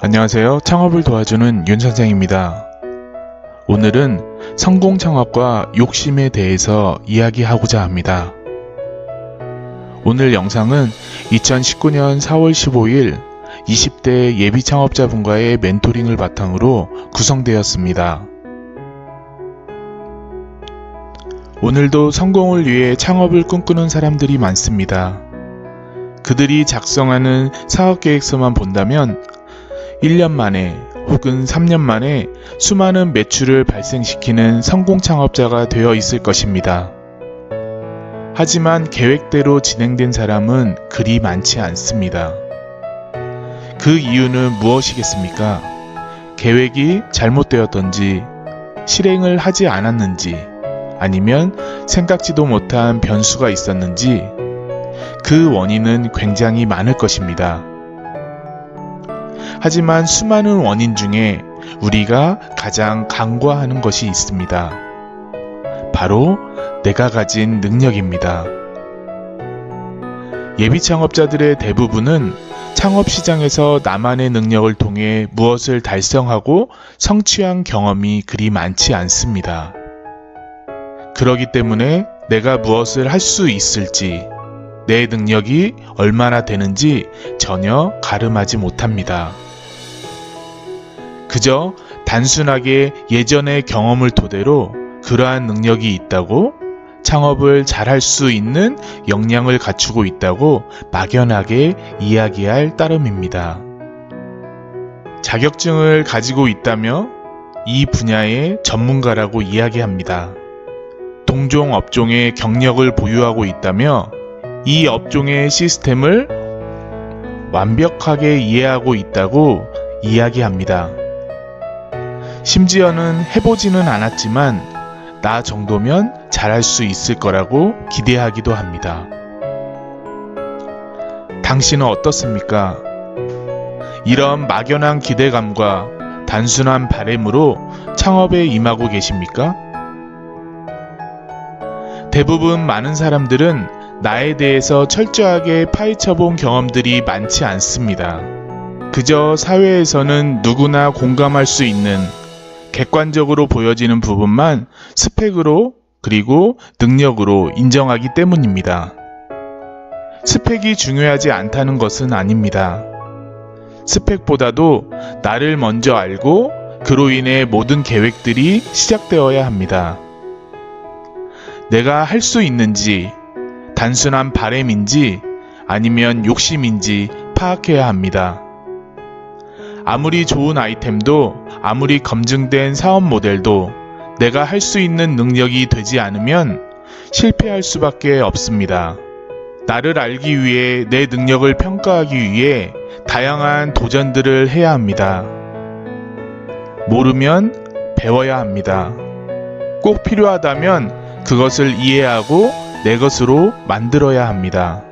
안녕하세요. 창업을 도와주는 윤 선생입니다. 오늘은 성공 창업과 욕심에 대해서 이야기하고자 합니다. 오늘 영상은 2019년 4월 15일 20대 예비 창업자분과의 멘토링을 바탕으로 구성되었습니다. 오늘도 성공을 위해 창업을 꿈꾸는 사람들이 많습니다. 그들이 작성하는 사업 계획서만 본다면 1년 만에 혹은 3년 만에 수많은 매출을 발생시키는 성공 창업자가 되어 있을 것입니다. 하지만 계획대로 진행된 사람은 그리 많지 않습니다. 그 이유는 무엇이겠습니까? 계획이 잘못되었던지, 실행을 하지 않았는지, 아니면 생각지도 못한 변수가 있었는지, 그 원인은 굉장히 많을 것입니다. 하지만 수많은 원인 중에 우리가 가장 간과하는 것이 있습니다. 바로 내가 가진 능력입니다. 예비 창업자들의 대부분은 창업 시장에서 나만의 능력을 통해 무엇을 달성하고 성취한 경험이 그리 많지 않습니다. 그러기 때문에 내가 무엇을 할 수 있을지, 내 능력이 얼마나 되는지 전혀 가름하지 못합니다. 그저 단순하게 예전의 경험을 토대로 그러한 능력이 있다고 창업을 잘할 수 있는 역량을 갖추고 있다고 막연하게 이야기할 따름입니다. 자격증을 가지고 있다며 이 분야의 전문가라고 이야기합니다. 동종 업종의 경력을 보유하고 있다며 이 업종의 시스템을 완벽하게 이해하고 있다고 이야기합니다. 심지어는 해보지는 않았지만 나 정도면 잘할 수 있을 거라고 기대하기도 합니다. 당신은 어떻습니까? 이런 막연한 기대감과 단순한 바램으로 창업에 임하고 계십니까? 대부분 많은 사람들은 나에 대해서 철저하게 파헤쳐본 경험들이 많지 않습니다. 그저 사회에서는 누구나 공감할 수 있는 객관적으로 보여지는 부분만 스펙으로 그리고 능력으로 인정하기 때문입니다. 스펙이 중요하지 않다는 것은 아닙니다. 스펙보다도 나를 먼저 알고 그로 인해 모든 계획들이 시작되어야 합니다. 내가 할 수 있는지 단순한 바램인지 아니면 욕심인지 파악해야 합니다. 아무리 좋은 아이템도 아무리 검증된 사업 모델도 내가 할 수 있는 능력이 되지 않으면 실패할 수밖에 없습니다. 나를 알기 위해 내 능력을 평가하기 위해 다양한 도전들을 해야 합니다. 모르면 배워야 합니다. 꼭 필요하다면 그것을 이해하고 내 것으로 만들어야 합니다.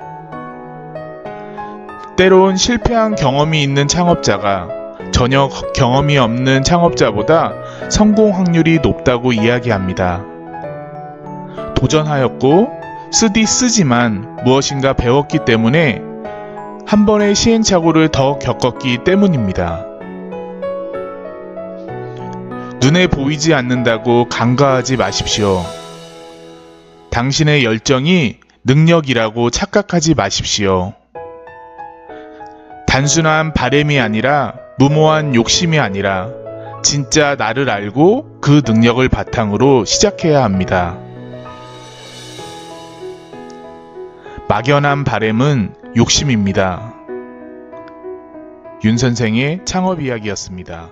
때론 실패한 경험이 있는 창업자가 전혀 경험이 없는 창업자보다 성공 확률이 높다고 이야기합니다. 도전하였고 쓰디 쓰지만 무엇인가 배웠기 때문에 한 번의 시행착오를 더 겪었기 때문입니다. 눈에 보이지 않는다고 간과하지 마십시오. 당신의 열정이 능력이라고 착각하지 마십시오. 단순한 바램이 아니라 무모한 욕심이 아니라 진짜 나를 알고 그 능력을 바탕으로 시작해야 합니다. 막연한 바램은 욕심입니다. 윤 선생의 창업 이야기였습니다.